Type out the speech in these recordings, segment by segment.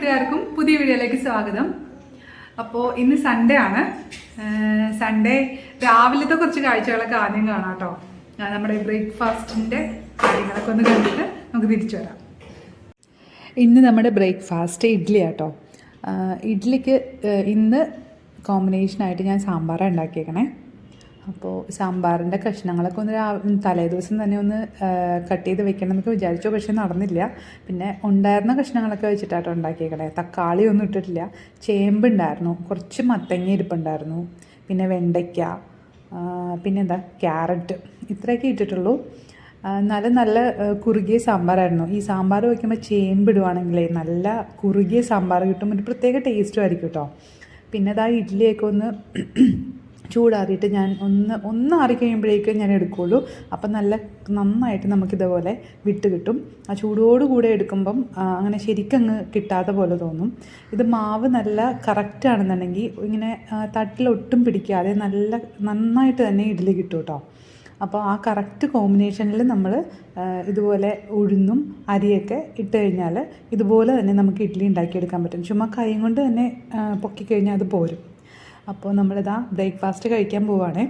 കൂട്ടുകാർക്കും പുതിയ വീഡിയോയിലേക്ക് സ്വാഗതം. അപ്പോൾ ഇന്ന് സൺഡേ ആണ്. സൺഡേ രാവിലത്തെ കുറച്ച് കാഴ്ചകളൊക്കെ ആദ്യം കാണാം കേട്ടോ. നമ്മുടെ ബ്രേക്ക്ഫാസ്റ്റിന്റെ കാര്യങ്ങളൊക്കെ ഒന്ന് കണ്ടിട്ട് നമുക്ക് തിരിച്ചു വരാം. ഇന്ന് നമ്മുടെ ബ്രേക്ക്ഫാസ്റ്റ് ഇഡ്ഡലി ആട്ടോ. ഇഡ്ഡലിക്ക് ഇന്ന് കോമ്പിനേഷനായിട്ട് ഞാൻ സാമ്പാറാണ് ഉണ്ടാക്കിയേക്കണേ. അപ്പോൾ സാമ്പാറിന്റെ കഷ്ണങ്ങളൊക്കെ ഒന്ന് രാ- തലേ ദിവസം തന്നെ ഒന്ന് കട്ട് ചെയ്ത് വെക്കണം എന്നൊക്കെ വിചാരിച്ചു പക്ഷേ നടന്നില്ല. പിന്നെ ഉണ്ടായിരുന്ന കഷ്ണങ്ങളൊക്കെ വെച്ചിട്ടാട്ടോ ഉണ്ടാക്കിയേക്കണേ. തക്കാളി ഒന്നും ഇട്ടിട്ടില്ല. ചേമ്പ് ഉണ്ടായിരുന്നു. കുറച്ച് മത്തങ്ങ ഇരിപ്പുണ്ടായിരുന്നു പിന്നെ വെണ്ടയ്ക്ക പിന്നെന്താ ക്യാരറ്റ് ഇത്രയൊക്കെ ഇട്ടിട്ടുള്ളൂ. നല്ല നല്ല കുറുകിയ സാമ്പാറായിരുന്നു. ഈ സാമ്പാർ വയ്ക്കുമ്പോൾ ചേമ്പിടുവാണെങ്കിലേ നല്ല കുറുകിയ സാമ്പാർ കിട്ടും. ഒരു പ്രത്യേക ടേസ്റ്റും ആയിരിക്കും കേട്ടോ പിന്നെ ഇതാ ഇഡ്ഡലിയൊക്കെ ഒന്ന് ചൂടാറിയിട്ട് ഞാൻ ഒന്ന് ഒന്ന് ആറി കഴിയുമ്പോഴേക്കും ഞാൻ എടുക്കുകയുള്ളൂ അപ്പം നല്ല നന്നായിട്ട് നമുക്കിതേപോലെ വിട്ട് കിട്ടും. ആ ചൂടോടുകൂടെ എടുക്കുമ്പം അങ്ങനെ ശരിക്കങ്ങ് കിട്ടാത്ത പോലെ തോന്നും. ഇത് മാവ് നല്ല കറക്റ്റാണെന്നുണ്ടെങ്കിൽ ഇങ്ങനെ തട്ടിലൊട്ടും പിടിക്കാതെ നല്ല നന്നായിട്ട് തന്നെ ഇഡ്ഡലി കിട്ടും കേട്ടോ. അപ്പോൾ ആ കറക്റ്റ് കോമ്പിനേഷനിൽ നമ്മൾ ഇതുപോലെ ഉഴുന്നും അരിയൊക്കെ ഇട്ട് കഴിഞ്ഞാൽ ഇതുപോലെ തന്നെ നമുക്ക് ഇഡ്ഡലി ഉണ്ടാക്കിയെടുക്കാൻ പറ്റും. ചുമ്മാ കൈ കൊണ്ട് തന്നെ പൊക്കി പൊക്കിക്കഴിഞ്ഞാൽ അത് പോരും. അപ്പോൾ നമ്മളിതാ ബ്രേക്ക്ഫാസ്റ്റ് കഴിക്കാൻ പോവാണേ.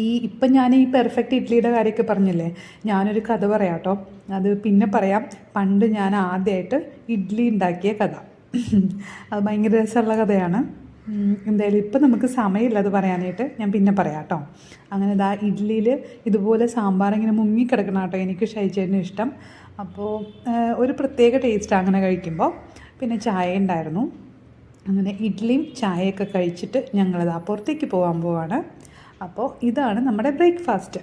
ഈ ഇപ്പം ഞാൻ ഈ പെർഫെക്റ്റ് ഇഡ്ഡലിയുടെ കാര്യമൊക്കെ പറഞ്ഞില്ലേ? ഞാനൊരു കഥ പറയാം കേട്ടോ അത് പിന്നെ പറയാം. പണ്ട് ഞാൻ ആദ്യമായിട്ട് ഇഡ്ഡലി ഉണ്ടാക്കിയ കഥ. അത് ഭയങ്കര രസമുള്ള കഥയാണ്. എന്തായാലും ഇപ്പം നമുക്ക് സമയമില്ല അത് പറയാനായിട്ട്. ഞാൻ പിന്നെ പറയാം കേട്ടോ അങ്ങനെ ഇതാ ഇഡ്ഡലിയിൽ ഇതുപോലെ സാമ്പാർ ഇങ്ങനെ മുങ്ങിക്കിടക്കണം കേട്ടോ എനിക്ക് ഷൈച്ചേന് ഇഷ്ടം. അപ്പോൾ ഒരു പ്രത്യേക ടേസ്റ്റ് അങ്ങനെ കഴിക്കുമ്പോൾ. പിന്നെ ചായ ഉണ്ടായിരുന്നു. അങ്ങനെ ഇഡ്ഡലിയും ചായയൊക്കെ കഴിച്ചിട്ട് ഞങ്ങളത് അപ്പുറത്തേക്ക് പോകാൻ പോവാണ്. അപ്പോൾ ഇതാണ് നമ്മുടെ ബ്രേക്ക്ഫാസ്റ്റ്.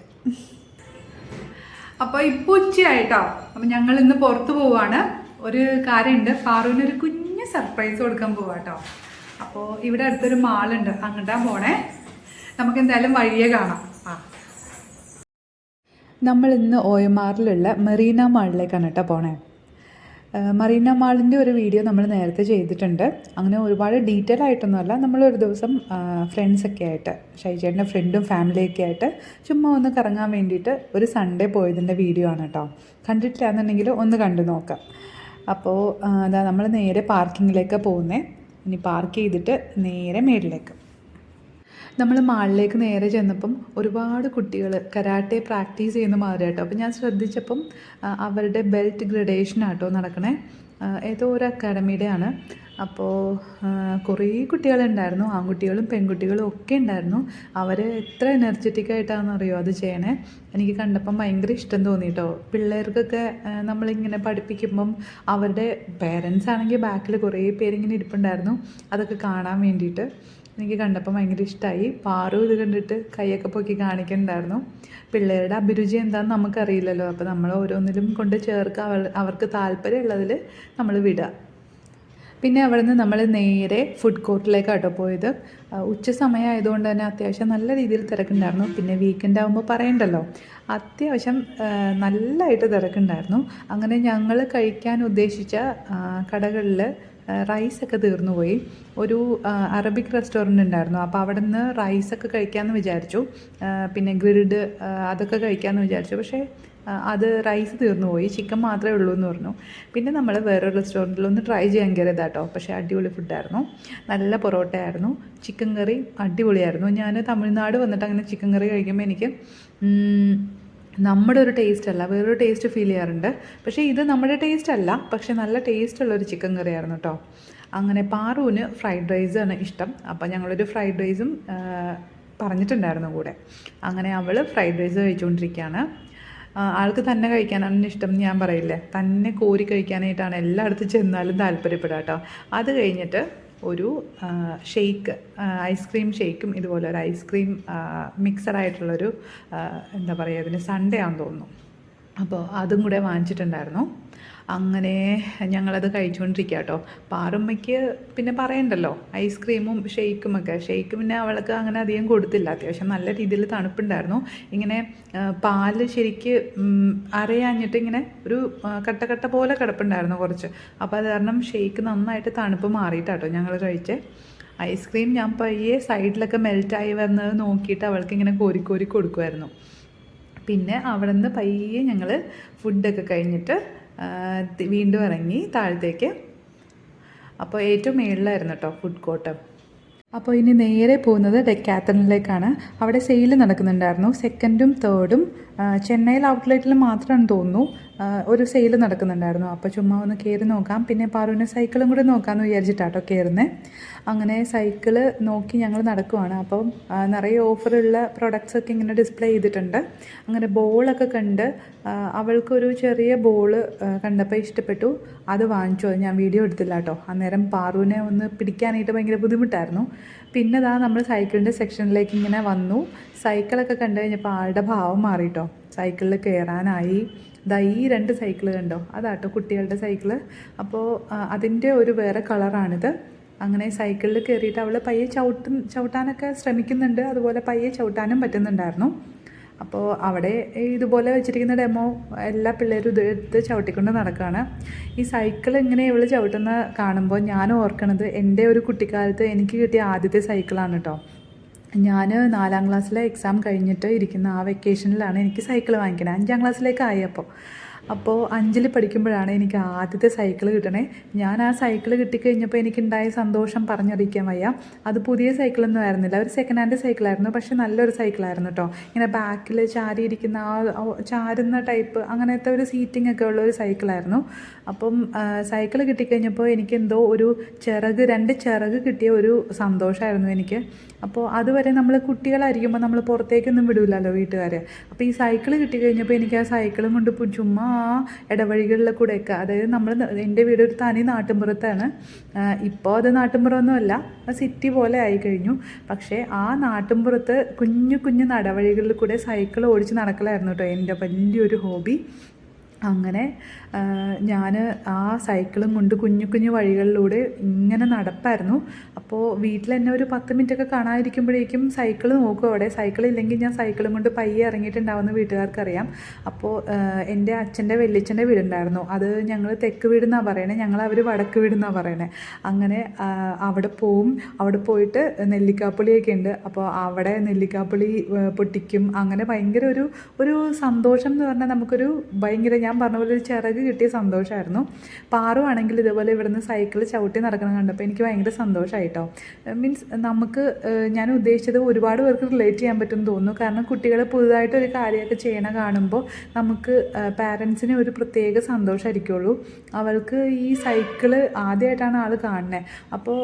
അപ്പോൾ ഇപ്പോൾ ഉച്ചയായിട്ടോ. അപ്പം ഞങ്ങൾ ഇന്ന് പുറത്ത് പോവാണ്. ഒരു കാര്യമുണ്ട് പാറുവിന് ഒരു കുഞ്ഞ് സർപ്രൈസ് കൊടുക്കാൻ പോവാട്ടോ. അപ്പോൾ ഇവിടെ അടുത്തൊരു മാളുണ്ട്. അങ്ങോട്ടാ പോണേ. നമുക്ക് എന്തായാലും വഴിയെ കാണാം. നമ്മൾ ഇന്ന് ആറിലുള്ള മെറീന മാളിലേക്കാണ് കേട്ടോ പോണേ. മറീന മാളിന്റെ ഒരു വീഡിയോ നമ്മൾ നേരത്തെ ചെയ്തിട്ടുണ്ട്. അങ്ങനെ ഒരുപാട് ഡീറ്റെയിൽ ആയിട്ടൊന്നുമല്ല. നമ്മൾ ഒരു ദിവസം ഫ്രണ്ട്സൊക്കെ ആയിട്ട് ഷൈജേട്ടന്റെ ഫ്രണ്ടും ഫാമിലിയൊക്കെ ആയിട്ട് ചുമ്മാ ഒന്ന് കറങ്ങാൻ വേണ്ടിയിട്ട് ഒരു സൺഡേ പോയതിന്റെ വീഡിയോ ആണ് കേട്ടോ കണ്ടിട്ടില്ല എന്നുണ്ടെങ്കിൽ ഒന്ന് കണ്ടു നോക്കാം. അപ്പോൾ അതാ നമ്മൾ നേരെ പാർക്കിങ്ങിലേക്ക് പോകുന്നത് ഇനി പാർക്ക് ചെയ്തിട്ട് നേരെ മേളിലേക്ക്. നമ്മൾ മാളിലേക്ക് നേരെ ചെന്നപ്പം ഒരുപാട് കുട്ടികൾ കരാട്ടെ പ്രാക്ടീസ് ചെയ്യുന്ന മാതിരി കേട്ടോ അപ്പോൾ ഞാൻ ശ്രദ്ധിച്ചപ്പം അവരുടെ ബെൽറ്റ് ഗ്രഡേഷൻ ആട്ടോ നടക്കണേ. ഏതോ ഒരു അക്കാഡമിയുടെയാണ്. അപ്പോൾ കുറേ കുട്ടികളുണ്ടായിരുന്നു. ആൺകുട്ടികളും പെൺകുട്ടികളും ഒക്കെ ഉണ്ടായിരുന്നു. അവർ എത്ര എനർജറ്റിക് ആയിട്ടാണെന്ന് അറിയോ അത് ചെയ്യണേ? എനിക്ക് കണ്ടപ്പം ഭയങ്കര ഇഷ്ടം തോന്നി കേട്ടോ പിള്ളേർക്കൊക്കെ നമ്മളിങ്ങനെ പഠിപ്പിക്കുമ്പം അവരുടെ പേരൻസ് ആണെങ്കിൽ ബാക്കിൽ കുറേ പേരിങ്ങനെ ഇരിപ്പുണ്ടായിരുന്നു. അതൊക്കെ കാണാൻ വേണ്ടിയിട്ട്. എനിക്ക് കണ്ടപ്പോൾ ഭയങ്കര ഇഷ്ടമായി പാറു ഇത് കണ്ടിട്ട് കൈയൊക്കെ പൊക്കി കാണിക്കണ്ടായിരുന്നു. പിള്ളേരുടെ അഭിരുചി എന്താണെന്ന് നമുക്കറിയില്ലല്ലോ. അപ്പോൾ നമ്മൾ ഓരോന്നിലും കൊണ്ട് ചേർക്കുക. അവൾ അവർക്ക് താല്പര്യമുള്ളതിൽ നമ്മൾ വിടുക. പിന്നെ അവിടെ നിന്ന് നമ്മൾ നേരെ ഫുഡ് കോർട്ടിലേക്കാട്ടോ പോയത്. ഉച്ച സമയമായതുകൊണ്ട് തന്നെ അത്യാവശ്യം നല്ല രീതിയിൽ തിരക്കുണ്ടായിരുന്നു. പിന്നെ വീക്കെൻഡ് ആകുമ്പോൾ പറയണ്ടല്ലോ. അത്യാവശ്യം നല്ലതായിട്ട് തിരക്കുണ്ടായിരുന്നു. അങ്ങനെ ഞങ്ങൾ കഴിക്കാൻ ഉദ്ദേശിച്ച കടകളിൽ റൈസൊക്കെ തീർന്നു പോയി ഒരു അറബിക് റെസ്റ്റോറന്റ് ഉണ്ടായിരുന്നു. അപ്പോൾ അവിടെ നിന്ന് റൈസൊക്കെ കഴിക്കാമെന്ന് വിചാരിച്ചു. പിന്നെ ഗ്രിൽഡ് അതൊക്കെ കഴിക്കാമെന്ന് വിചാരിച്ചു. പക്ഷേ അത് റൈസ് തീർന്നു പോയി ചിക്കൻ മാത്രമേ ഉള്ളൂ എന്ന് പറഞ്ഞു. പിന്നെ നമ്മൾ വേറൊരു റെസ്റ്റോറന്റിൽ ഒന്ന് ട്രൈ ചെയ്യാൻ കയറിയതാട്ടോ പക്ഷേ അടിപൊളി ഫുഡായിരുന്നു. നല്ല പൊറോട്ടയായിരുന്നു. ചിക്കൻ കറി അടിപൊളിയായിരുന്നു. ഞാൻ തമിഴ്നാട് വന്നിട്ട് അങ്ങനെ ചിക്കൻ കറി കഴിക്കുമ്പോൾ എനിക്ക് നമ്മുടെ ഒരു ടേസ്റ്റ് അല്ല വേറൊരു ടേസ്റ്റ് ഫീൽ ചെയ്യാറുണ്ട്. പക്ഷേ ഇത് നമ്മുടെ ടേസ്റ്റ് അല്ല പക്ഷേ നല്ല ടേസ്റ്റ് ഉള്ളൊരു ചിക്കൻ കറിയായിരുന്നു കേട്ടോ അങ്ങനെ പാറുവിന് ഫ്രൈഡ് റൈസാണ് ഇഷ്ടം. അപ്പോൾ ഞങ്ങളൊരു ഫ്രൈഡ് റൈസും പറഞ്ഞിട്ടുണ്ടായിരുന്നു കൂടെ. അങ്ങനെ അവൾ ഫ്രൈഡ് റൈസ് കഴിച്ചുകൊണ്ടിരിക്കുകയാണ് ആൾക്ക് തന്നെ കഴിക്കാനാണ് ഇഷ്ടം ഞാൻ പറയില്ലേ? തന്നെ കോരി കഴിക്കാനായിട്ടാണ് എല്ലായിടത്തും ചെന്നാലും താല്പര്യപ്പെടാം കേട്ടോ അത് കഴിഞ്ഞിട്ട് ഒരു ഷെയ്ക്ക് ഐസ്ക്രീം ഷെയ്ക്കും ഇതുപോലെ ഒരു ഐസ്ക്രീം മിക്സഡ് ആയിട്ടുള്ളൊരു ആ, എന്താ പറയുക ഇതിന് സൺഡേ ആണെന്ന് തോന്നുന്നു. അപ്പോൾ അതും കൂടെ വാങ്ങിച്ചിട്ടുണ്ടായിരുന്നു. അങ്ങനെ ഞങ്ങളത് കഴിച്ചുകൊണ്ടിരിക്കുക കേട്ടോ പാറുമ്മയ്ക്ക് പിന്നെ പറയണ്ടല്ലോ ഐസ്ക്രീമും ഷെയ്ക്കും ഒക്കെ ഷെയ്ക്ക് പിന്നെ അവൾക്ക് അങ്ങനെ അധികം കൊടുത്തില്ല. അത്യാവശ്യം നല്ല രീതിയിൽ തണുപ്പുണ്ടായിരുന്നു. ഇങ്ങനെ പാൽ ശരിക്ക് അരയാഞ്ഞിട്ട് ഇങ്ങനെ ഒരു കട്ട കട്ട പോലെ കിടപ്പുണ്ടായിരുന്നു കുറച്ച്. അപ്പോൾ അത് കാരണം ഷെയ്ക്ക് നന്നായിട്ട് തണുപ്പ് മാറിയിട്ടാട്ടോ ഞങ്ങൾ കഴിച്ചേ. ഐസ്ക്രീം ഞാൻ പയ്യെ സൈഡിലൊക്കെ മെൽറ്റായി വന്നത് നോക്കിയിട്ട് അവൾക്ക് ഇങ്ങനെ കോരി കോരി കൊടുക്കുമായിരുന്നു പിന്നെ അവിടെ നിന്ന് പയ്യെ ഞങ്ങൾ ഫുഡൊക്കെ കഴിഞ്ഞിട്ട് വീണ്ടും ഇറങ്ങി താഴത്തേക്ക്. അപ്പോൾ ഏറ്റവും മേളിലായിരുന്നു കേട്ടോ ഫുഡ് കോർട്ട് അപ്പോൾ ഇനി നേരെ പോകുന്നത് ഡെക്കാത്തണിലേക്കാണ് അവിടെ സെയിൽ നടക്കുന്നുണ്ടായിരുന്നു. സെക്കൻഡും തേർഡും ചെന്നൈയിൽ ഔട്ട്ലെറ്റിൽ മാത്രമാണ് തോന്നുന്നു. ഒരു സെയിൽ നടക്കുന്നുണ്ടായിരുന്നു. അപ്പോൾ ചുമ്മാ ഒന്ന് കയറി നോക്കാം. പിന്നെ പാറുവിന് സൈക്കിളും കൂടെ നോക്കാമെന്ന് വിചാരിച്ചിട്ടാട്ടോ കയറുന്നത് അങ്ങനെ സൈക്കിൾ നോക്കി ഞങ്ങൾ നടക്കുവാണ്. അപ്പം നിറയെ ഓഫറുള്ള പ്രൊഡക്ട്സ് ഒക്കെ ഇങ്ങനെ ഡിസ്പ്ലേ ചെയ്തിട്ടുണ്ട്. അങ്ങനെ ബോളൊക്കെ കണ്ട് അവൾക്കൊരു ചെറിയ ബോൾ കണ്ടപ്പോൾ ഇഷ്ടപ്പെട്ടു. അത് വാങ്ങിച്ചു. ഞാൻ വീഡിയോ എടുത്തില്ല കേട്ടോ അന്നേരം പാറുവിനെ ഒന്ന് പിടിക്കാനായിട്ട് ഭയങ്കര ബുദ്ധിമുട്ടായിരുന്നു. പിന്നെ ദാ നമ്മൾ സൈക്കിളിന്റെ സെക്ഷനിലേക്ക് ഇങ്ങനെ വന്നു. സൈക്കിളൊക്കെ കണ്ടു കഴിഞ്ഞപ്പോൾ ആളുടെ ഭാവം മാറിട്ടോ. സൈക്കിളിൽ കയറാനായി ദാ ഈ രണ്ട് സൈക്കിൾ കണ്ടോ? അതാട്ടോ കുട്ടികളുടെ സൈക്കിൾ അപ്പോൾ അതിന്റെ ഒരു വേറെ കളറാണിത് അങ്ങനെ സൈക്കിളിൽ കയറിയിട്ട് അവൾ പയ്യെ ചവിട്ട് ചവിട്ടാനൊക്കെ ശ്രമിക്കുന്നുണ്ട്. അതുപോലെ പയ്യെ ചവിട്ടാനും പറ്റുന്നുണ്ടായിരുന്നു. അപ്പോൾ അവിടെ ഇതുപോലെ വെച്ചിരിക്കുന്ന ഡെമോ എല്ലാ പിള്ളേരും ഇത് എടുത്ത് ചവിട്ടിക്കൊണ്ട് നടക്കുകയാണ് ഈ സൈക്കിൾ ഇങ്ങനെ ഇവൾ ചവിട്ടുന്ന കാണുമ്പോൾ ഞാൻ ഓർക്കണത് എന്റെ ഒരു കുട്ടിക്കാലത്ത് എനിക്ക് കിട്ടിയ ആദ്യത്തെ സൈക്കിളാണ് കേട്ടോ ഞാൻ നാലാം ക്ലാസ്സിലെ എക്സാം കഴിഞ്ഞിട്ട് ഇരിക്കുന്ന ആ വെക്കേഷനിലാണ് എനിക്ക് സൈക്കിൾ വാങ്ങിക്കണത് അഞ്ചാം ക്ലാസ്സിലേക്കായി അപ്പോൾ അപ്പോൾ അഞ്ചിൽ പഠിക്കുമ്പോഴാണ് എനിക്ക് ആദ്യത്തെ സൈക്കിൾ കിട്ടണേ. ഞാൻ ആ സൈക്കിൾ കിട്ടിക്കഴിഞ്ഞപ്പോൾ എനിക്കുണ്ടായ സന്തോഷം പറഞ്ഞറിയിക്കാൻ വയ്യ. അത് പുതിയ സൈക്കിളൊന്നും ആയിരുന്നില്ല. ഒരു സെക്കൻഡ് ഹാൻഡ് സൈക്കിളായിരുന്നു പക്ഷെ നല്ലൊരു സൈക്കിളായിരുന്നു കേട്ടോ ഇങ്ങനെ ബാക്കിൽ ചാരിയിരിക്കുന്ന ആ ചാരുന്ന ടൈപ്പ് അങ്ങനത്തെ ഒരു സീറ്റിംഗ് ഒക്കെ ഉള്ള ഒരു സൈക്കിളായിരുന്നു അപ്പം സൈക്കിൾ കിട്ടിക്കഴിഞ്ഞപ്പോൾ എനിക്കെന്തോ ഒരു ചിറക് രണ്ട് ചിറക് കിട്ടിയ ഒരു സന്തോഷമായിരുന്നു എനിക്ക്. അപ്പോൾ അതുവരെ നമ്മൾ കുട്ടികളായിരിക്കുമ്പോൾ നമ്മൾ പുറത്തേക്കൊന്നും വിടില്ലല്ലോ വീട്ടുകാർ അപ്പോൾ ഈ സൈക്കിൾ കിട്ടിക്കഴിഞ്ഞപ്പോൾ എനിക്ക് ആ സൈക്കിളും കൊണ്ട് ചുമ്മാ ആ ഇടവഴികളിൽ കൂടെയൊക്കെ. അതായത് നമ്മൾ എന്റെ വീട് ഒരു തനി നാട്ടിൻപുറത്താണ്. ഇപ്പോൾ അത് നാട്ടിൻപുറമൊന്നുമല്ല. സിറ്റി പോലെ ആയി കഴിഞ്ഞു പക്ഷേ ആ നാട്ടിൻപുറത്ത് കുഞ്ഞു കുഞ്ഞു നടവഴികളിൽ കൂടെ സൈക്കിൾ ഓടിച്ച് നടക്കലായിരുന്നു കേട്ടോ എന്റെ വലിയൊരു ഹോബി. അങ്ങനെ ഞാൻ ആ സൈക്കിളും കൊണ്ട് കുഞ്ഞു കുഞ്ഞു വഴികളിലൂടെ ഇങ്ങനെ നടപ്പായിരുന്നു. അപ്പോൾ വീട്ടിൽ എന്നെ ഒരു പത്ത് മിനിറ്റൊക്കെ കാണാതിരിക്കുമ്പോഴേക്കും സൈക്കിൾ നോക്കും അവിടെ. സൈക്കിൾ ഇല്ലെങ്കിൽ ഞാൻ സൈക്കിളും കൊണ്ട് പയ്യെ ഇറങ്ങിയിട്ടുണ്ടാവുമെന്ന് വീട്ടുകാർക്കറിയാം. അപ്പോൾ എന്റെ അച്ഛന്റെ വെല്ലിച്ചന്റെ വീടുണ്ടായിരുന്നു. അത് ഞങ്ങൾ തെക്ക് വീടെന്നാണ് പറയണേ. ഞങ്ങൾ അവർ വടക്ക് വീടെന്നാണ് പറയണേ. അങ്ങനെ അവിടെ പോവും. അവിടെ പോയിട്ട് നെല്ലിക്കാപ്പുളിയൊക്കെ ഉണ്ട്. അപ്പോൾ അവിടെ നെല്ലിക്കാപ്പുളി പൊട്ടിക്കും. അങ്ങനെ ഭയങ്കര ഒരു ഒരു സന്തോഷം എന്ന് പറഞ്ഞാൽ നമുക്കൊരു ഭയങ്കര ഞാൻ പറഞ്ഞ പോലെ ഒരു ചിറക് കിട്ടിയ സന്തോഷമായിരുന്നു പാറുവാണെങ്കിൽ ഇതുപോലെ ഇവിടുന്ന് സൈക്കിൾ ചവിട്ടി നടക്കണം കണ്ടപ്പോൾ എനിക്ക് ഭയങ്കര സന്തോഷമായിട്ടോ മീൻസ് നമുക്ക് ഞാൻ ഉദ്ദേശിച്ചത് ഒരുപാട് പേർക്ക് റിലേറ്റ് ചെയ്യാൻ പറ്റുമെന്ന് തോന്നുന്നു. കാരണം കുട്ടികൾ പുതുതായിട്ട് ഒരു കാര്യമൊക്കെ ചെയ്യണ കാണുമ്പോൾ നമുക്ക് പാരൻസിന് ഒരു പ്രത്യേക സന്തോഷമായിരിക്കുള്ളൂ അവൾക്ക് ഈ സൈക്കിൾ ആദ്യമായിട്ടാണ് ആൾ കാണുന്നത് അപ്പോൾ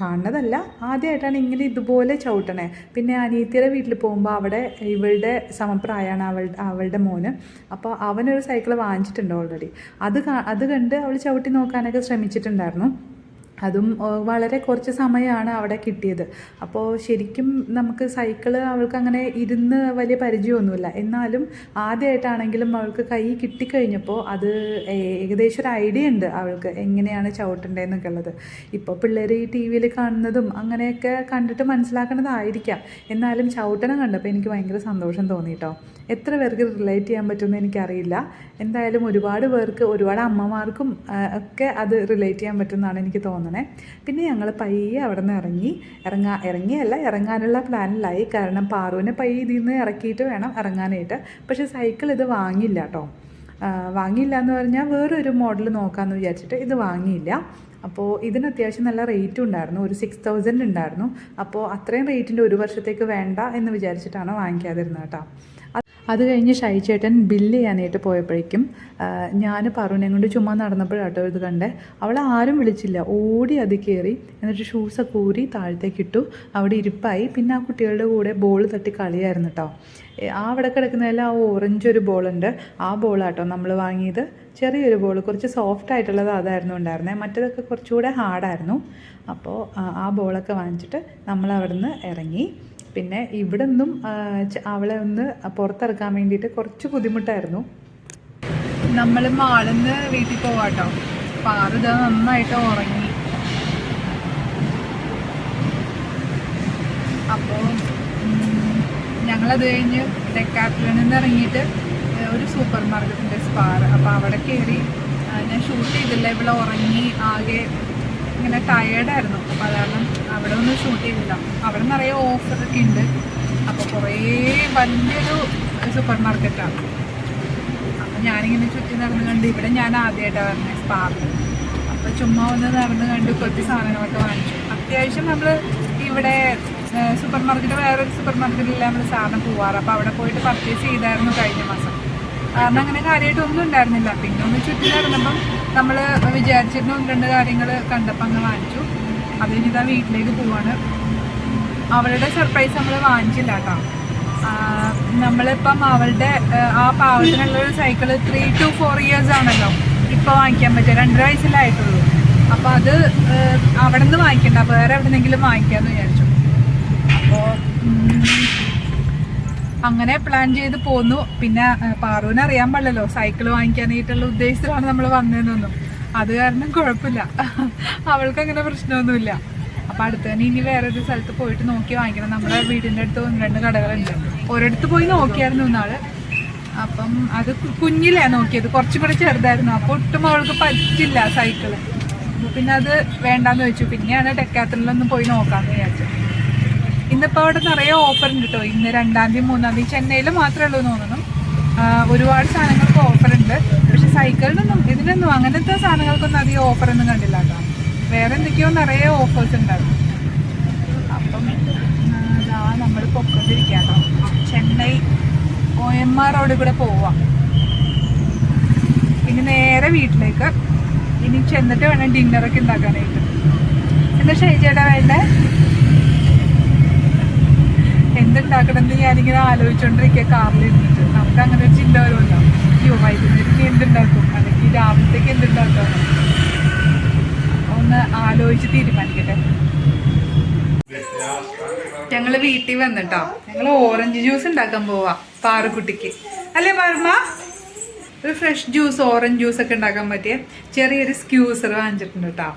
കാണുന്നതല്ല ആദ്യമായിട്ടാണ് ഇങ്ങനെ ഇതുപോലെ ചവിട്ടണേ. പിന്നെ അനീത്തിയുടെ വീട്ടിൽ പോകുമ്പോൾ അവിടെ ഇവളുടെ സമപ്രായമാണ് അവൾ അവളുടെ മോന്. അപ്പോൾ അവനൊരു സൈക്കിൾ വാങ്ങിച്ചിട്ടുണ്ട് ഓൾറെഡി അത് അത് കണ്ട് അവൾ ചവിട്ടി നോക്കാനൊക്കെ ശ്രമിച്ചിട്ടുണ്ടായിരുന്നു. അതും വളരെ കുറച്ച് സമയമാണ് അവിടെ കിട്ടിയത്. അപ്പോൾ ശരിക്കും നമുക്ക് സൈക്കിൾ അവൾക്ക് അങ്ങനെ ഇരുന്ന് വലിയ പരിചയമൊന്നുമില്ല. എന്നാലും ആദ്യമായിട്ടാണെങ്കിലും അവൾക്ക് കൈ കിട്ടിക്കഴിഞ്ഞപ്പോൾ അത് ഏകദേശം ഒരു ഐഡിയ ഉണ്ട് അവൾക്ക് എങ്ങനെയാണ് ചവിട്ടേണ്ടതെന്നൊക്കെ ഉള്ളത് ഇപ്പോൾ പിള്ളേർ ഈ ടി വിയിൽ കാണുന്നതും അങ്ങനെയൊക്കെ കണ്ടിട്ട് മനസ്സിലാക്കേണ്ടതായിരിക്കാം എന്നാലും ചവിട്ടണം കണ്ടപ്പോൾ എനിക്ക് ഭയങ്കര സന്തോഷം തോന്നി കേട്ടോ എത്ര പേർക്ക് റിലേറ്റ് ചെയ്യാൻ പറ്റുമെന്ന് എനിക്കറിയില്ല. എന്തായാലും ഒരുപാട് പേർക്ക് ഒരുപാട് അമ്മമാർക്കും ഒക്കെ അത് റിലേറ്റ് ചെയ്യാൻ പറ്റുമെന്നാണ് എനിക്ക് തോന്നുന്നത്. പിന്നെ ഞങ്ങൾ പയ്യെ അവിടെ നിന്ന് ഇറങ്ങി. ഇറങ്ങാ ഇറങ്ങിയല്ല ഇറങ്ങാനുള്ള പ്ലാനിലായി. കാരണം പാറുവിനെ പയ്യെ ഇതിൽ നിന്ന് ഇറക്കിയിട്ട് വേണം ഇറങ്ങാനായിട്ട്. പക്ഷേ സൈക്കിൾ ഇത് വാങ്ങിയില്ല കേട്ടോ. വാങ്ങിയില്ല എന്ന് പറഞ്ഞാൽ വേറൊരു മോഡൽ നോക്കാമെന്ന് വിചാരിച്ചിട്ട് ഇത് വാങ്ങിയില്ല. അപ്പോൾ ഇതിന് അത്യാവശ്യം നല്ല റേറ്റ് ഉണ്ടായിരുന്നു. ഒരു സിക്സ് തൗസൻഡ് ഉണ്ടായിരുന്നു. അപ്പോൾ അത്രയും റേറ്റിന്റെ ഒരു വർഷത്തേക്ക് വേണ്ട എന്ന് വിചാരിച്ചിട്ടാണ് വാങ്ങിക്കാതിരുന്നത് കേട്ടോ. അത് കഴിഞ്ഞ് ഷൈ ചേട്ടൻ ബില്ല് ചെയ്യാനായിട്ട് പോയപ്പോഴേക്കും ഞാൻ പറുവിനെ കൊണ്ട് ചുമ്മാ നടന്നപ്പോഴാട്ടോ ഇത് കണ്ടേ. അവളെ ആരും വിളിച്ചില്ല. ഓടി അത് കയറി എന്നിട്ട് ഷൂസൊക്കെ ഊരി താഴത്തേക്ക് ഇട്ടു അവിടെ ഇരിപ്പായി. പിന്നെ ആ കുട്ടികളുടെ കൂടെ ബോൾ തട്ടി കളിയായിരുന്നു കേട്ടോ ആ അവിടെ കിടക്കുന്നതിൽ ആ ഓറഞ്ച് ഒരു ബോളുണ്ട് ആ ബോളാട്ടോ നമ്മൾ വാങ്ങിയത്. ചെറിയൊരു ബോൾ കുറച്ച് സോഫ്റ്റ് ആയിട്ടുള്ളത് അതായിരുന്നു ഉണ്ടായിരുന്നത് മറ്റേതൊക്കെ കുറച്ചുകൂടെ ഹാർഡായിരുന്നു അപ്പോൾ ആ ബോളൊക്കെ വാങ്ങിച്ചിട്ട് നമ്മൾ അവിടെ നിന്ന് ഇറങ്ങി. പിന്നെ ഇവിടെ നിന്നും അവളെ ഒന്ന് പുറത്തിറക്കാൻ വേണ്ടിയിട്ട് കുറച്ച് ബുദ്ധിമുട്ടായിരുന്നു. നമ്മൾ മാളിന്ന് വീട്ടിൽ പോവാട്ടോ. ഇതാ നന്നായിട്ട് ഉറങ്ങി. അപ്പോൾ ഞങ്ങളത് കഴിഞ്ഞ് ഡെക്കാറ്റിൽ നിന്ന് ഇറങ്ങിയിട്ട് ഒരു സൂപ്പർ മാർക്കറ്റിന്റെ സ്പാർ അപ്പോൾ അവിടെ കയറി ഞാൻ ഷൂട്ട് ചെയ്തില്ല. ഇവിടെ ഉറങ്ങി ആകെ ഇങ്ങനെ ടയേർഡായിരുന്നു അപ്പോൾ അത് കാരണം അവിടെ ഒന്നും ഷൂട്ട് ചെയ്തില്ല. അവിടെ നിറയെ ഓഫറൊക്കെ ഉണ്ട്. അപ്പോൾ കുറേ വലിയൊരു സൂപ്പർ മാർക്കറ്റാണ് അപ്പം ഞാനിങ്ങനെ ചുറ്റി നടന്ന് കണ്ട് ഇവിടെ ഞാൻ ആദ്യമായിട്ടാണ് പറഞ്ഞത് സ്പാറിൽ അപ്പോൾ ചുമ്മാ ഒന്ന് നടന്ന് കണ്ട് കുറച്ച് സാധനങ്ങളൊക്കെ വാങ്ങിച്ചു. അത്യാവശ്യം നമ്മൾ ഇവിടെ സൂപ്പർ മാർക്കറ്റ് വേറൊരു സൂപ്പർ മാർക്കറ്റിൽ നമ്മൾ സാധനം പോവാറ്. അപ്പോൾ അവിടെ പോയിട്ട് പർച്ചേസ് ചെയ്തായിരുന്നു കഴിഞ്ഞ മാസം. കാരണം അങ്ങനെ കാര്യമായിട്ട് ഒന്നും ഉണ്ടായിരുന്നില്ല. പിന്നെ ഒന്ന് ചുറ്റി നടന്നപ്പം നമ്മൾ വിചാരിച്ചിരുന്ന ഒന്ന് രണ്ട് കാര്യങ്ങൾ കണ്ടപ്പോൾ അങ്ങ് വാങ്ങിച്ചു. അത് കഴിഞ്ഞിട്ട് വീട്ടിലേക്ക് പോവാണ്. അവളുടെ സർപ്രൈസ് നമ്മൾ വാങ്ങിച്ചില്ല കേട്ടോ. നമ്മളിപ്പം അവളുടെ ആ, പാവത്തിനുള്ള ഒരു cycle three to four years ആണല്ലോ ഇപ്പോൾ വാങ്ങിക്കാൻ പറ്റുക രണ്ടര വയസ്സിലായിട്ടുള്ളൂ. അപ്പോൾ അത് അവിടെ നിന്ന് വാങ്ങിക്കണ്ട. വേറെ എവിടെന്നെങ്കിലും വാങ്ങിക്കാമെന്ന് വിചാരിച്ചു. അപ്പോൾ അങ്ങനെ പ്ലാൻ ചെയ്ത് പോന്നു. പിന്നെ പാറുവിനറിയാൻ പാടില്ലല്ലോ. സൈക്കിൾ വാങ്ങിക്കാനായിട്ടുള്ള ഉദ്ദേശത്തിലാണ് നമ്മൾ വന്നതെന്നൊന്നും. അത് കാരണം കുഴപ്പമില്ല. അവൾക്ക് അങ്ങനെ പ്രശ്നമൊന്നുമില്ല. അപ്പം അടുത്ത് തന്നെ ഇനി വേറൊരു സ്ഥലത്ത് പോയിട്ട് നോക്കി വാങ്ങിക്കണം. നമ്മുടെ വീടിന്റെ അടുത്ത് ഒന്ന് രണ്ട് കടകളുണ്ട്. ഒരിടത്ത് പോയി നോക്കിയായിരുന്നു ഇന്നാൾ. അപ്പം അത് കുഞ്ഞിലേ നോക്കിയത്. കുറച്ചും കൂടെ ചെറുതായിരുന്നു. അപ്പോൾ ഒട്ടും അവൾക്ക് പറ്റില്ല സൈക്കിൾ. പിന്നെ അത് വേണ്ടാന്ന് വെച്ചു പിന്നെയാണ് ടെക്കാത്തറിലൊന്നും പോയി നോക്കാമെന്ന് വിചാരിച്ചത്. ഇന്നിപ്പോൾ അവിടെ നിറയെ ഓഫർ ഉണ്ട് കേട്ടോ ഇന്ന് രണ്ടാം തീയതി മൂന്നാം തീയതി ചെന്നൈയിൽ മാത്രമേ ഉള്ളൂ തോന്നുന്നു. ഒരുപാട് സാധനങ്ങൾക്ക് ഓഫർ ഉണ്ട്. പക്ഷെ സൈക്കിളിനൊന്നും ഇതിനൊന്നും അങ്ങനത്തെ സാധനങ്ങൾക്കൊന്നും അധികം ഓഫറൊന്നും കണ്ടില്ല കേട്ടോ. വേറെ എന്തൊക്കെയോ നിറയെ ഓഫേഴ്സ് ഉണ്ടായിരുന്നു അപ്പം അതാ നമ്മൾ പൊക്കൊണ്ടിരിക്കാം ചെന്നൈ ഒ എം ആർ റോഡിൽ കൂടെ പോവാം. ഇനി നേരെ വീട്ടിലേക്ക്. ഇനി ചെന്നിട്ട് വേണം ഡിന്നറൊക്കെ ഉണ്ടാക്കാനായിട്ട്. എന്താ ഷൈജയുടെ വേണ്ടേ? എന്തുണ്ടാക്കണമെന്ന് ഞാനിങ്ങനെ ആലോചിച്ചോണ്ടിരിക്കുക. കാറിൽ ഇരുന്നിട്ട്. നമുക്ക് അങ്ങനെ ഒരു ചിന്ത വരുമല്ലോ. അയ്യോ വൈകുന്നേരത്തേക്ക് എന്തുണ്ടാക്കും? അല്ലെങ്കിൽ രാവിലത്തേക്ക് എന്തുണ്ടാക്കും? ഒന്ന് ആലോചിച്ച് തീരുമാനിക്കട്ടെ. ഞങ്ങൾ വീട്ടിൽ വന്നിട്ടോ. ഞങ്ങൾ ഓറഞ്ച് ജ്യൂസ് ഉണ്ടാക്കാൻ പോവാ പാറുക്കുട്ടിക്ക്. അല്ലേ പാറുമ്മ? ഒരു ഫ്രഷ് ജ്യൂസ് ഓറഞ്ച് ജ്യൂസ് ഒക്കെ ഉണ്ടാക്കാൻ പറ്റിയ ചെറിയൊരു സ്ക്യൂസർ വാങ്ങിച്ചിട്ടുണ്ട് കേട്ടോ.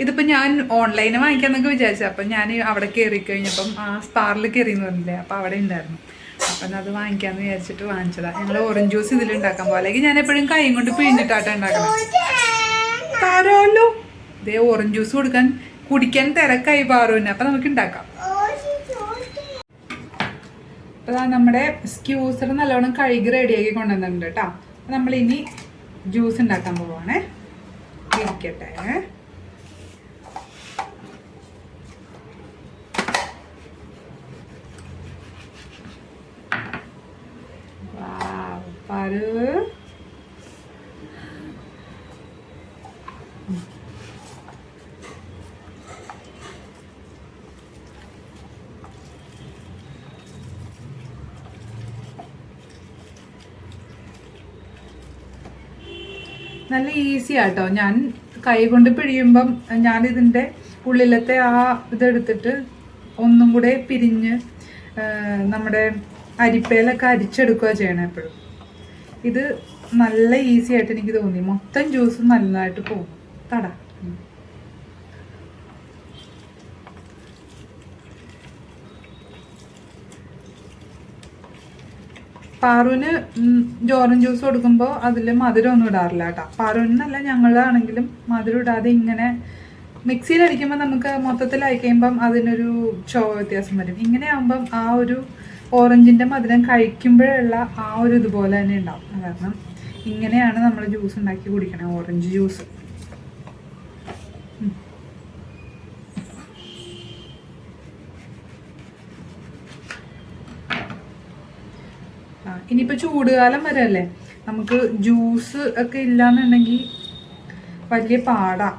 ഇതിപ്പോൾ ഞാൻ ഓൺലൈനിൽ വാങ്ങിക്കാന്നൊക്കെ വിചാരിച്ചു അപ്പം ഞാൻ അവിടെ കയറി കഴിഞ്ഞപ്പം ആ സ്പാറിൽ കയറി എന്ന് പറഞ്ഞില്ലേ അപ്പോൾ അവിടെ ഉണ്ടായിരുന്നു അപ്പം അത് വാങ്ങിക്കാമെന്ന് വിചാരിച്ചിട്ട് വാങ്ങിച്ചതാണ് ഞങ്ങൾ ഓറഞ്ച് ജ്യൂസ് ഇതിൽ ഉണ്ടാക്കാൻ പോകാം അല്ലെങ്കിൽ ഞാൻ എപ്പോഴും കൈ കൊണ്ട് പിഴിഞ്ഞിട്ടാട്ടാണ് ഉണ്ടാക്കണം താരമല്ലോ ഇതേ ഓറഞ്ച് ജ്യൂസ് കൊടുക്കാൻ കുടിക്കാൻ തിരക്കായി പാറുവിന്. അപ്പം നമുക്ക് ഉണ്ടാക്കാം അപ്പോൾ നമ്മുടെ സ്ക്യൂസർ നല്ലോണം കഴുകി റെഡിയാക്കി കൊണ്ടുവന്നിട്ടുണ്ട് കേട്ടോ അപ്പം നമ്മളിനി ജ്യൂസ് ഉണ്ടാക്കാൻ പോവാണേ. ഇരിക്കട്ടെ Wow, പാരു നല്ല ഈസി ആട്ടോ. ഞാൻ കൈ കൊണ്ട് പിഴിയുമ്പം ഞാൻ ഇതിന്റെ ഉള്ളിലത്തെ ആ ഇതെടുത്തിട്ട് ഒന്നും കൂടെ പിരിഞ്ഞ് നമ്മുടെ അരിപ്പയിലൊക്കെ അരിച്ചെടുക്കുക ചെയ്യണം എപ്പോഴും. ഇത് നല്ല ഈസി ആയിട്ട് എനിക്ക് തോന്നി. മൊത്തം ജ്യൂസ് നല്ലതായിട്ട് പോകും തട പാറുവിന് ജോറും ജ്യൂസ് കൊടുക്കുമ്പോൾ അതിൽ മധുരം ഒന്നും ഇടാറില്ല കേട്ടോ. പാറുവിനല്ല ഞങ്ങളാണെങ്കിലും മധുരം ഇടാതെ ഇങ്ങനെ മിക്സിയിൽ അടിക്കുമ്പോൾ നമുക്ക് മൊത്തത്തിൽ അയക്കുമ്പം അതിനൊരു ചോ വ്യത്യാസം വരും. ഇങ്ങനെ ആകുമ്പം ആ ഒരു ഓറഞ്ചിന്റെ മധുരം കഴിക്കുമ്പോഴുള്ള ആ ഒരു ഇതുപോലെ തന്നെ ഉണ്ടാവും. കാരണം ഇങ്ങനെയാണ് നമ്മൾ ജ്യൂസ് ഉണ്ടാക്കി കുടിക്കണേ ഓറഞ്ച് ജ്യൂസ് ഇനിയിപ്പോൾ ചൂടുകാലം വരെയല്ലേ? നമുക്ക് ജ്യൂസ് ഒക്കെ ഇല്ലാന്നുണ്ടെങ്കിൽ വലിയ പാടാ.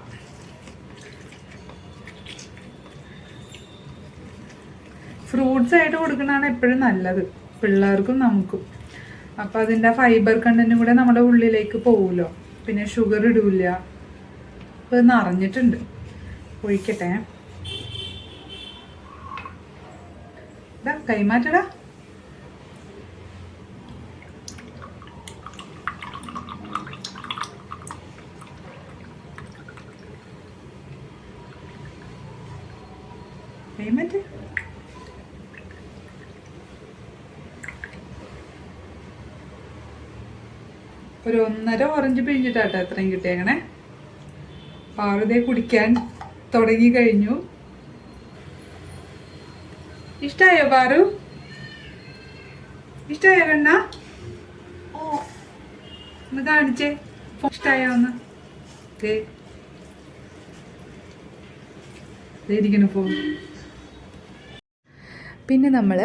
ഫ്രൂട്ട്സ് ആയിട്ട് കൊടുക്കുന്നതാണ് എപ്പോഴും നല്ലത്. പിള്ളേർക്കും നമുക്കും. അപ്പം അതിന്റെ ഫൈബർ കണ്ടന്റും കൂടെ നമ്മുടെ ഉള്ളിലേക്ക് പോകുമല്ലോ പിന്നെ ഷുഗർ ഇടൂല അപ്പോൾ ഇത് നിറഞ്ഞിട്ടുണ്ട്. ഒഴിക്കട്ടെ. കൈമാറ്റടാ. ഒന്നര ഓറഞ്ച് പിഴിഞ്ഞിട്ടാട്ടോ എത്രയും കിട്ടിയേക്കണേ. പാറുതേ കുടിക്കാൻ തുടങ്ങി കഴിഞ്ഞു. ഇഷ്ടായോ പാറു? ഇഷ്ടായോ വെണ്ണ ഒന്ന് കാണിച്ചേ. ഇഷ്ടായോ ഒന്ന്? ഇരിക്കണു പോ പിന്നെ നമ്മൾ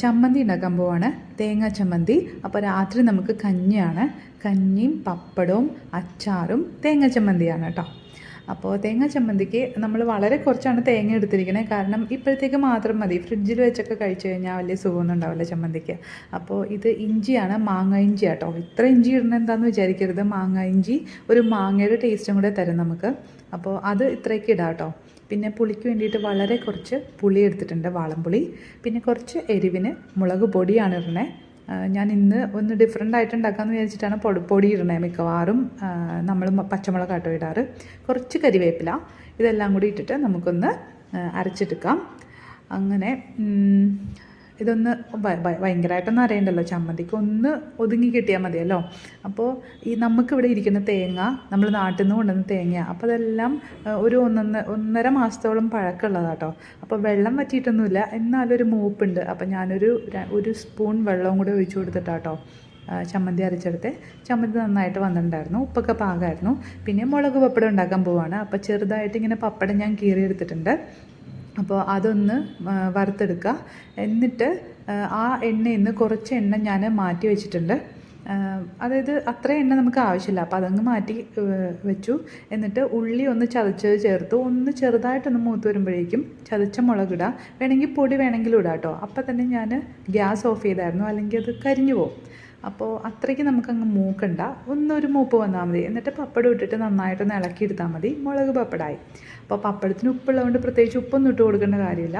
ചമ്മന്തി ഉണ്ടാക്കാൻ പോവാണ്. തേങ്ങ ചമ്മന്തി. അപ്പോൾ രാത്രി നമുക്ക് കഞ്ഞിയാണ്. കഞ്ഞിയും പപ്പടവും അച്ചാറും തേങ്ങ ചമ്മന്തിയാണ് കേട്ടോ. അപ്പോൾ തേങ്ങ ചമ്മന്തിക്ക് നമ്മൾ വളരെ കുറച്ചാണ് തേങ്ങ എടുത്തിരിക്കുന്നത് കാരണം ഇപ്പോഴത്തേക്ക് മാത്രം മതി. ഫ്രിഡ്ജിൽ വെച്ചൊക്കെ കഴിച്ചു കഴിഞ്ഞാൽ വലിയ സുഖമൊന്നും ഉണ്ടാവില്ല ചമ്മന്തിക്ക്. അപ്പോൾ ഇത് ഇഞ്ചിയാണ്. മാങ്ങ ഇഞ്ചി കേട്ടോ ഇത്ര ഇഞ്ചി ഇടണം എന്താണെന്ന് വിചാരിക്കരുത്. മാങ്ങ ഇഞ്ചി ഒരു മാങ്ങയുടെ ടേസ്റ്റും കൂടെ തരും നമുക്ക്. അപ്പോൾ അത് ഇത്രയൊക്കെ ഇടാം കേട്ടോ. പിന്നെ പുളിക്ക് വേണ്ടിയിട്ട് വളരെ കുറച്ച് പുളി എടുത്തിട്ടുണ്ട് വാളംപുളി പിന്നെ കുറച്ച് എരിവിന് മുളക് പൊടിയാണ് ഇടണേ. ഞാൻ ഇന്ന് ഒന്ന് ഡിഫറെന്റ് ആയിട്ട് ഉണ്ടാക്കാമെന്ന് വിചാരിച്ചിട്ടാണ് പൊടി പൊടി ഇടണേ മിക്കവാറും. നമ്മൾ പച്ചമുളക് ആട്ടോ ഇടാറ്. കുറച്ച് കരിവേപ്പില ഇതെല്ലാം കൂടി ഇട്ടിട്ട് നമുക്കൊന്ന് അരച്ചെടുക്കാം. അങ്ങനെ ഇതൊന്ന് ഭയങ്കരമായിട്ടൊന്നും അറിയണ്ടല്ലോ. ചമ്മന്തിക്ക് ഒന്ന് ഒതുങ്ങി കിട്ടിയാൽ മതിയല്ലോ. അപ്പോൾ ഈ നമുക്കിവിടെ ഇരിക്കുന്ന തേങ്ങ നമ്മൾ നാട്ടിൽ നിന്ന് കൊണ്ടുവന്ന തേങ്ങ അപ്പോൾ അതെല്ലാം ഒരു ഒന്നൊന്ന് ഒന്നര മാസത്തോളം പഴക്കമുള്ളതാട്ടോ അപ്പോൾ വെള്ളം വറ്റിയിട്ടൊന്നുമില്ല. ഒരു മൂപ്പുണ്ട്. അപ്പോൾ ഞാനൊരു ഒരു സ്പൂൺ വെള്ളവും കൂടെ ഒഴിച്ചു കൊടുത്തിട്ടാട്ടോ ചമ്മന്തി അരച്ചെടുത്ത്. ചമ്മന്തി നന്നായിട്ട് വന്നിട്ടുണ്ടായിരുന്നു. ഉപ്പൊക്കെ പാകമായിരുന്നു. പിന്നെ മുളക് പപ്പടം ഉണ്ടാക്കാൻ പോവാണ്. അപ്പോൾ ചെറുതായിട്ട് ഇങ്ങനെ പപ്പടം ഞാൻ കീറിയെടുത്തിട്ടുണ്ട്. അപ്പോൾ അതൊന്ന് വറുത്തെടുക്കുക എന്നിട്ട് ആ, ആ എണ്ണയിൽ നിന്ന് കുറച്ച് എണ്ണ ഞാൻ മാറ്റി വെച്ചിട്ടുണ്ട്. അതായത് അത്ര എണ്ണ നമുക്ക് ആവശ്യമില്ല. അപ്പോൾ അതങ്ങ് മാറ്റി വെച്ചു. എന്നിട്ട് ഉള്ളി ഒന്ന് ചതച്ചത് ചേർത്തു. ഒന്ന് ചെറുതായിട്ടൊന്ന് മൂത്ത് വരുമ്പോഴേക്കും ചതച്ച മുളകിടുക വേണമെങ്കിൽ പൊടി വേണമെങ്കിലും ഇടാം കേട്ടോ അപ്പോൾ തന്നെ ഞാൻ ഗ്യാസ് ഓഫ് ചെയ്തായിരുന്നു. അല്ലെങ്കിൽ അത് കരിഞ്ഞു പോകും. അപ്പോൾ അത്രയ്ക്ക് നമുക്കങ്ങ് മൂക്കണ്ട. ഒന്നൊരു മൂപ്പ് വന്നാൽ മതി. എന്നിട്ട് പപ്പടം ഇട്ടിട്ട് നന്നായിട്ടൊന്ന് ഇളക്കി എടുത്താൽ മതി. മുളക് പപ്പടമായി അപ്പോൾ പപ്പടത്തിന് ഉപ്പുള്ളതുകൊണ്ട് പ്രത്യേകിച്ച് ഉപ്പൊന്നും ഇട്ട് കൊടുക്കേണ്ട കാര്യമില്ല.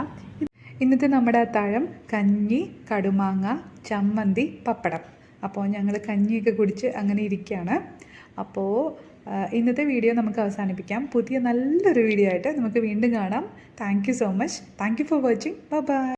ഇന്നത്തെ നമ്മുടെ അത്താഴം കഞ്ഞി കടുമാങ്ങ ചമ്മന്തി പപ്പടം. അപ്പോൾ ഞങ്ങൾ കഞ്ഞിയൊക്കെ കുടിച്ച് അങ്ങനെ ഇരിക്കുകയാണ്. അപ്പോൾ ഇന്നത്തെ വീഡിയോ നമുക്ക് അവസാനിപ്പിക്കാം. പുതിയ നല്ലൊരു വീഡിയോ ആയിട്ട് നമുക്ക് വീണ്ടും കാണാം. Thank so much. Thank for watching. Bye.